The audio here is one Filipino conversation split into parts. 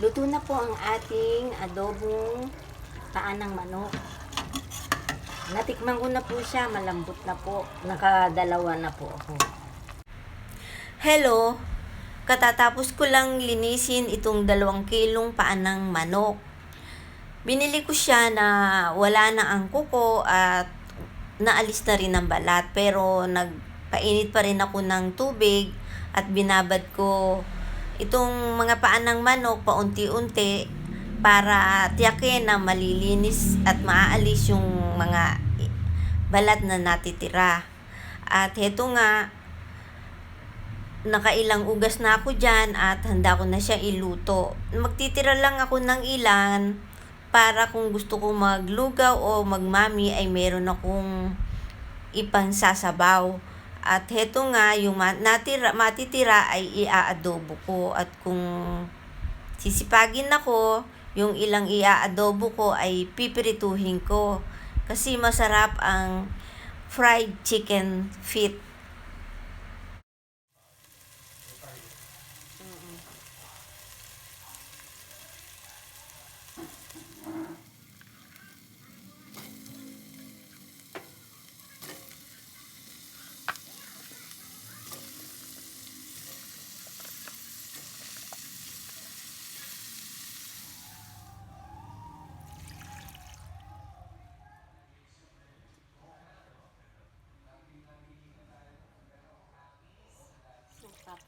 luto na po ang ating adobong paa ng manok. Natikman ko na po siya, malambot na po. Nakadalawa na po ako. Hello! Katatapos ko lang linisin itong dalawang kilong paa ng manok. Binili ko siya na wala na ang kuko at naalis na rin ang balat pero nagpainit pa rin ako ng tubig at binabad ko itong mga paa ng manok paunti-unti para tiyakin na malilinis at maaalis yung mga balat na natitira. At heto nga, nakailang ugas na ako dyan at handa ko na siya iluto. Magtitira lang ako ng ilan para kung gusto ko maglugaw o magmami ay meron akong ipang sasabaw. At heto nga, yung natira, matitira ay iaadobo ko. At kung sisipagin ako, yung ilang iaadobo ko ay pipirituhin ko. Kasi masarap ang fried chicken feet.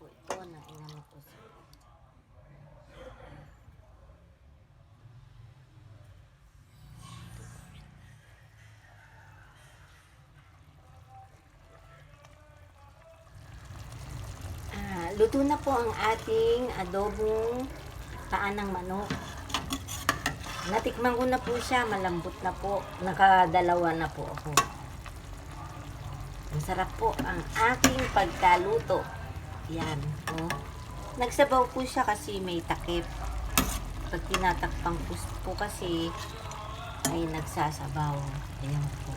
Po ito na inano ko sa Ah, luto na po ang ating adobong paa ng manok. Natikman ko na po siya, malambot na po. Nakadalawa na po ako. Masarap po ang aking pagkaluto. Yan, oh. Nagsabaw po siya kasi may takip. Pag tinatakpang po, po kasi ay nagsasabaw. Ayan po.